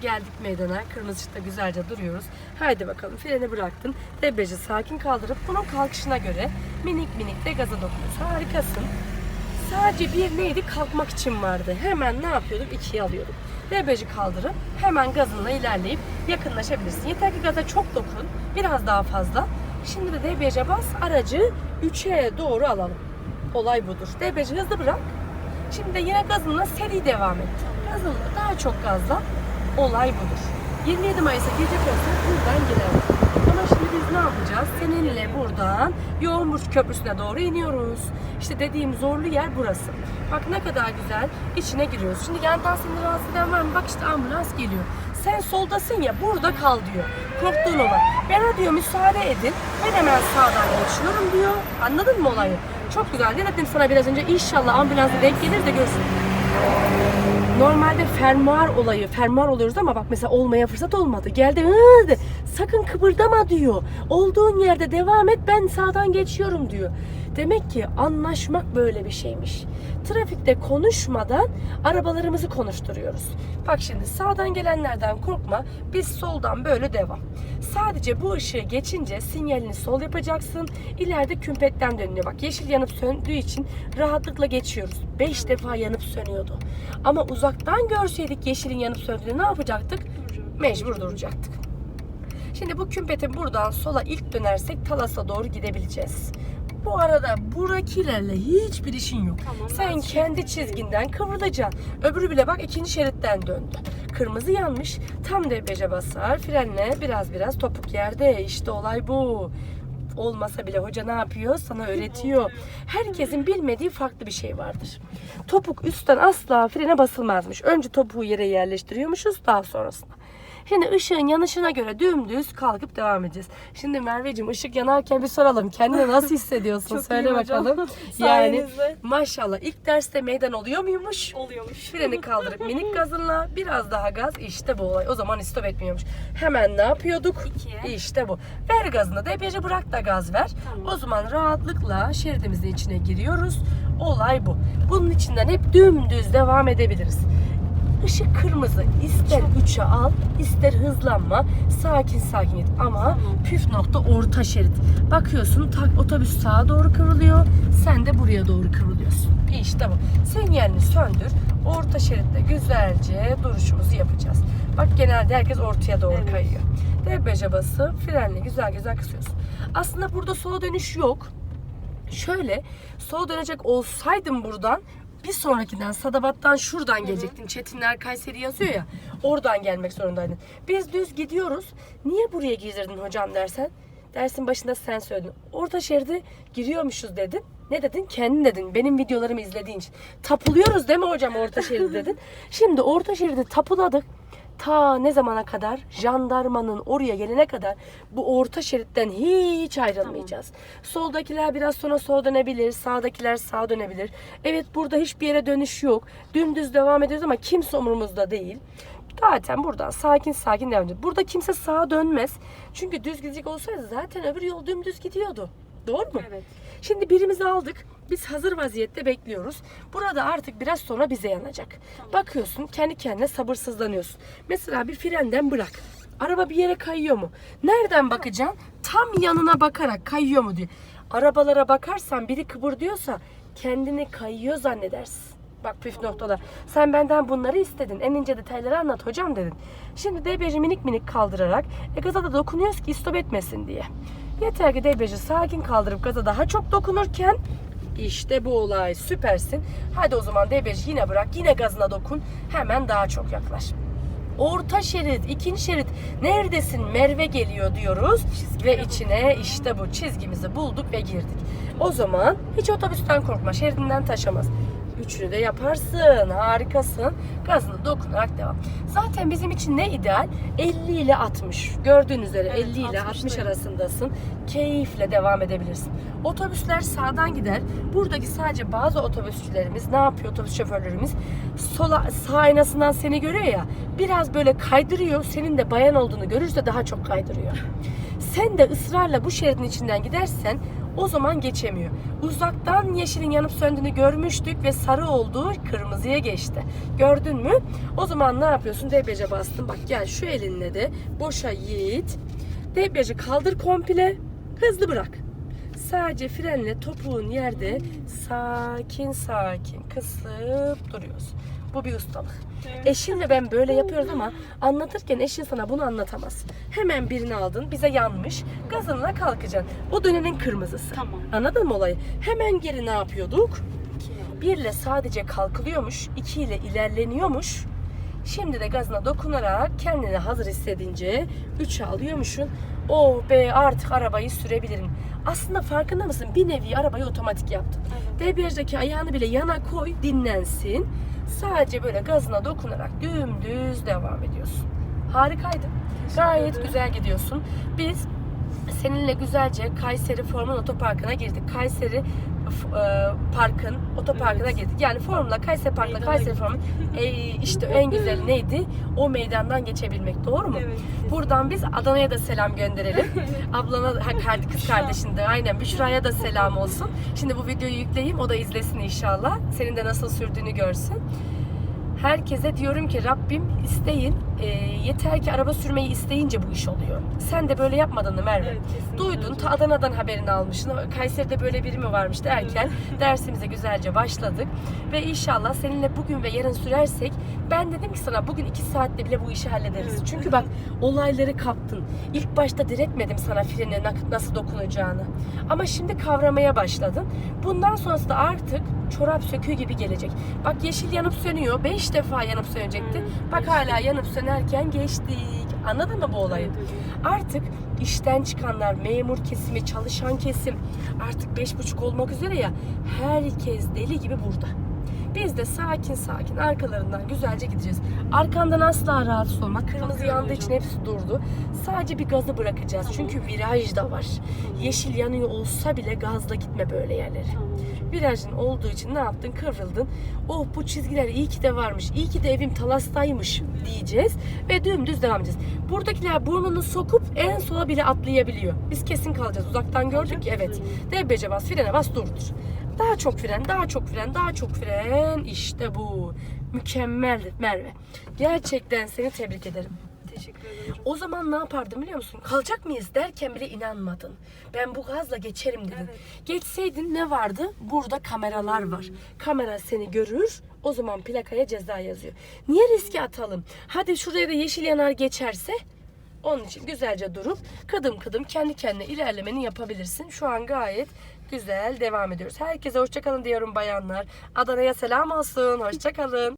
geldik meydana. Kırmızı ışıkta güzelce duruyoruz. Haydi bakalım freni bıraktın. Debriyajı sakin kaldırıp bunun kalkışına göre minik minik de gaza dokunuyorsun. Harikasın. Sadece bir neydi kalkmak için vardı. Hemen ne yapıyorduk? İkiye alıyorduk. Debriyajı kaldırıp hemen gazınla ilerleyip yakınlaşabilirsin. Yeter ki gaza çok dokun. Biraz daha fazla. Şimdi de debriyaja bas. Aracı 3'e doğru alalım. Olay budur. Debriyajı hızlı bırak. Şimdi de yine gazınla seri devam et. Gazınla daha çok gazla. Olay budur. 27 Mayıs'a gelecek olsak buradan girelim. Ama şimdi biz ne yapacağız? Seninle buradan Yoğunburç Köprüsü'ne doğru iniyoruz. İşte dediğim zorlu yer burası. Bak ne kadar güzel içine giriyoruz. Şimdi yandan seni rahatsız eden var mı? Bak işte ambulans geliyor. Sen soldasın ya burada kal diyor. Korktuğun olan. Bana diyor müsaade edin. Ben hemen sağdan geçiyorum diyor. Anladın mı olayı? Çok güzel. Dedim sana biraz önce inşallah ambulansa denk gelir de görsün. Normalde fermuar olayı, fermuar oluyoruz ama bak mesela olmaya fırsat olmadı. Geldi de, sakın kıpırdama diyor. Olduğun yerde devam et ben sağdan geçiyorum diyor. Demek ki anlaşmak böyle bir şeymiş. Trafikte konuşmadan arabalarımızı konuşturuyoruz. Bak şimdi sağdan gelenlerden korkma. Biz soldan böyle devam. Sadece bu ışığı geçince sinyalini sol yapacaksın. İleride kümpetten dönüyor. Bak yeşil yanıp söndüğü için rahatlıkla geçiyoruz. 5 defa yanıp sönüyordu. Ama uzaktan görseydik yeşilin yanıp söndüğünü ne yapacaktık? Mecbur duracaktık. Şimdi bu kümpetin buradan sola ilk dönersek Talas'a doğru gidebileceğiz. Bu arada burakilerle hiçbir işin yok. Tamam, Sen kendi çizginden kıvrılacaksın. Öbürü bile bak ikinci şeritten döndü. Kırmızı yanmış. Tam debriyaja basar. Frenle biraz biraz topuk yerde. İşte olay bu. Olmasa bile hoca ne yapıyor? Sana öğretiyor. Herkesin bilmediği farklı bir şey vardır. Topuk üstten asla frene basılmazmış. Önce topuğu yere yerleştiriyormuşuz daha sonrasında. Şimdi ışığın yanışına göre dümdüz kalkıp devam edeceğiz. Şimdi Merveciğim ışık yanarken bir soralım. Kendini nasıl hissediyorsun? Çok Söyle iyiyim hocam. bakalım. yani Sayenizde. maşallah ilk derste meydan oluyor muymuş? Oluyormuş. Freni kaldırıp minik gazınla biraz daha gaz işte bu olay. O zaman istop etmiyormuş. Hemen ne yapıyorduk? İkiye. İşte bu. Ver gazını debriyajı bırak da gaz ver. Tamam. O zaman rahatlıkla şeridimizin içine giriyoruz. Olay bu. Bunun içinden hep dümdüz devam edebiliriz. Işık kırmızı. İster 3'e al, ister hızlanma. Sakin sakin git. Ama Tamam. püf nokta orta şerit. Bakıyorsun tak otobüs sağa doğru kıvrılıyor. Sen de buraya doğru kıvrılıyorsun. İşte bu. Sinyalini söndür. Orta şeritte güzelce duruşumuzu yapacağız. Bak genelde herkes ortaya doğru Evet. kayıyor. Debriyaja basıp frenle güzel güzel kısıyorsun. Aslında burada sola dönüş yok. Şöyle sola dönecek olsaydım buradan bir sonrakinden Sadabat'tan şuradan gelecektin. Çetinler Kayseri yazıyor ya. Oradan gelmek zorundaydın. Biz düz gidiyoruz. Niye buraya girdin hocam dersen? Dersin başında sen söyledin. Orta şeride giriyormuşuz dedin. Ne dedin? Kendin dedin. Benim videolarımı izlediğin için. Tapuluyoruz değil mi hocam orta şeridi dedin. Şimdi orta şeridi tapuladık. Ta ne zamana kadar? Jandarmanın oraya gelene kadar bu orta şeritten hiç ayrılmayacağız. Soldakiler biraz sonra sola dönebilir, sağdakiler sağa dönebilir. Evet burada hiçbir yere dönüş yok. Dümdüz devam ediyoruz ama kimse umurumuzda değil. Zaten buradan sakin sakin devam ediyoruz. Burada kimse sağa dönmez. Çünkü düz gidecek olsaydı zaten öbür yol dümdüz gidiyordu. Doğru mu? Evet. Şimdi birimizi aldık. Biz hazır vaziyette bekliyoruz. Burada artık biraz sonra bize yanacak. Bakıyorsun kendi kendine sabırsızlanıyorsun. Mesela bir frenden bırak. Araba bir yere kayıyor mu? Nereden bakacaksın? Tam yanına bakarak kayıyor mu diye. Arabalara bakarsan biri kıpırdıyorsa kendini kayıyor zannedersin. Bak püf noktalar. Sen benden bunları istedin. En ince detayları anlat hocam dedin. Şimdi debriyajı minik minik kaldırarak e, gaza da dokunuyoruz ki istop etmesin diye. Yeter ki debriyajı sakin kaldırıp gaza daha çok dokunurken işte bu olay süpersin. Hadi o zaman debriyajı yine bırak yine gazına dokun. Hemen daha çok yaklaş. Orta şerit, ikinci şerit neredesin Merve geliyor diyoruz ve içine işte bu çizgimizi bulduk ve girdik. O zaman hiç otobüsten korkma, şeridinden taşamaz. Üçünü de yaparsın, harikasın. Gazını dokunarak devam. Zaten bizim için ne ideal? 50 ile 60. Gördüğün üzere Evet, 50 ile 60 60'dayım. arasındasın. Keyifle devam edebilirsin. Otobüsler sağdan gider. Buradaki sadece bazı otobüsçülerimiz ne yapıyor otobüs şoförlerimiz? Sola sağ aynasından seni görüyor ya. Biraz böyle kaydırıyor. Senin de bayan olduğunu görürse daha çok kaydırıyor. Sen de ısrarla bu şeridin içinden gidersen O zaman geçemiyor. Uzaktan yeşilin yanıp söndüğünü görmüştük ve sarı olduğu kırmızıya geçti. Gördün mü? O zaman ne yapıyorsun? Debriyaja bastın. Bak gel şu elinle de boşa yiğit. Debriyajı kaldır komple. Hızlı bırak. Sadece frenle topuğun yerde sakin sakin kısıp duruyoruz. Bu bir ustalık. Eşinle ben böyle yapıyoruz ama anlatırken eşin sana bunu anlatamaz. Hemen birini aldın, bize yanmış, gazınla kalkacaksın. O dönemin kırmızısı. Tamam. Anladın mı olayı? Hemen geri ne yapıyorduk? Birle sadece kalkılıyormuş, iki ile ilerleniyormuş. Şimdi de gazına dokunarak kendini hazır hissedince 3'e alıyormuşsun. Oh be artık arabayı sürebilirim. Aslında farkında mısın? Bir nevi arabayı otomatik yaptın. Evet. Debriyajdaki ayağını bile yana koy, dinlensin. Sadece böyle gazına dokunarak dümdüz devam ediyorsun. Harikaydı. Gayet güzel gidiyorsun. Biz seninle güzelce Kayseri Formula Otoparkı'na girdik. Kayseri e, Park'ın otoparkına Evet. girdik. Yani Formula Kayseri Park'la Meydana Kayseri. Formula e, işte en güzel neydi? O meydandan geçebilmek. Doğru mu? Evet. Buradan biz Adana'ya da selam gönderelim. Ablana, ha, kız kardeşin de aynen Büşra'ya da selam olsun. Şimdi bu videoyu yükleyeyim o da izlesin inşallah. Senin de nasıl sürdüğünü görsün. Herkese diyorum ki Rabbim isteyin. E, yeter ki araba sürmeyi isteyince bu iş oluyor. Sen de böyle yapmadın mı Merve? Evet, kesinlikle Duydun, ta Adana'dan haberini almışsın. Kayseri'de böyle biri mi varmış derken dersimize güzelce başladık. Ve inşallah seninle bugün ve yarın sürersek ben dedim ki sana bugün iki saatte bile bu işi hallederiz. Evet. Çünkü bak olayları kaptın. İlk başta diretmedim sana frene na- nasıl dokunacağını. Ama şimdi kavramaya başladın. Bundan sonrası da artık çorap söküğü gibi gelecek. Bak yeşil yanıp sönüyor. Beş defa yanıp sönecekti. Bak hala yanıp sönerken geçtik. Anladın mı bu olayı? Artık işten çıkanlar, memur kesimi, çalışan kesim artık beş buçuk olmak üzere ya herkes deli gibi burada. Biz de sakin sakin arkalarından güzelce gideceğiz. Arkandan asla rahatsız olma. Kırmızı yandığı için hepsi durdu. Sadece bir gazı bırakacağız. Çünkü viraj da var. Yeşil yanıyor olsa bile gazla gitme böyle yerlere. Virajın olduğu için ne yaptın? Kıvrıldın. Oh bu çizgiler iyi ki de varmış. İyi ki de evim Talas'taymış diyeceğiz. Ve dümdüz devam edeceğiz. Buradakiler burnunu sokup en sola bile atlayabiliyor. Biz kesin kalacağız. Uzaktan gördük ki evet. Debriyaja bas, frene bas, durdur. Daha çok fren, daha çok fren, daha çok fren. İşte bu. Mükemmel Merve. Gerçekten seni tebrik ederim. Teşekkür ederim. O zaman ne yapardım biliyor musun? Kalacak mıyız derken bile inanmadın. Ben bu gazla geçerim dedin. Evet. Geçseydin ne vardı? Burada kameralar var. Kamera seni görür. O zaman plakaya ceza yazıyor. Niye riske atalım? Hadi şuraya da yeşil yanar geçerse onun için güzelce durup kıdım kıdım kendi kendine ilerlemeni yapabilirsin. Şu an gayet güzel devam ediyoruz. Herkese hoşçakalın diyorum bayanlar. Adana'ya selam olsun. Hoşçakalın.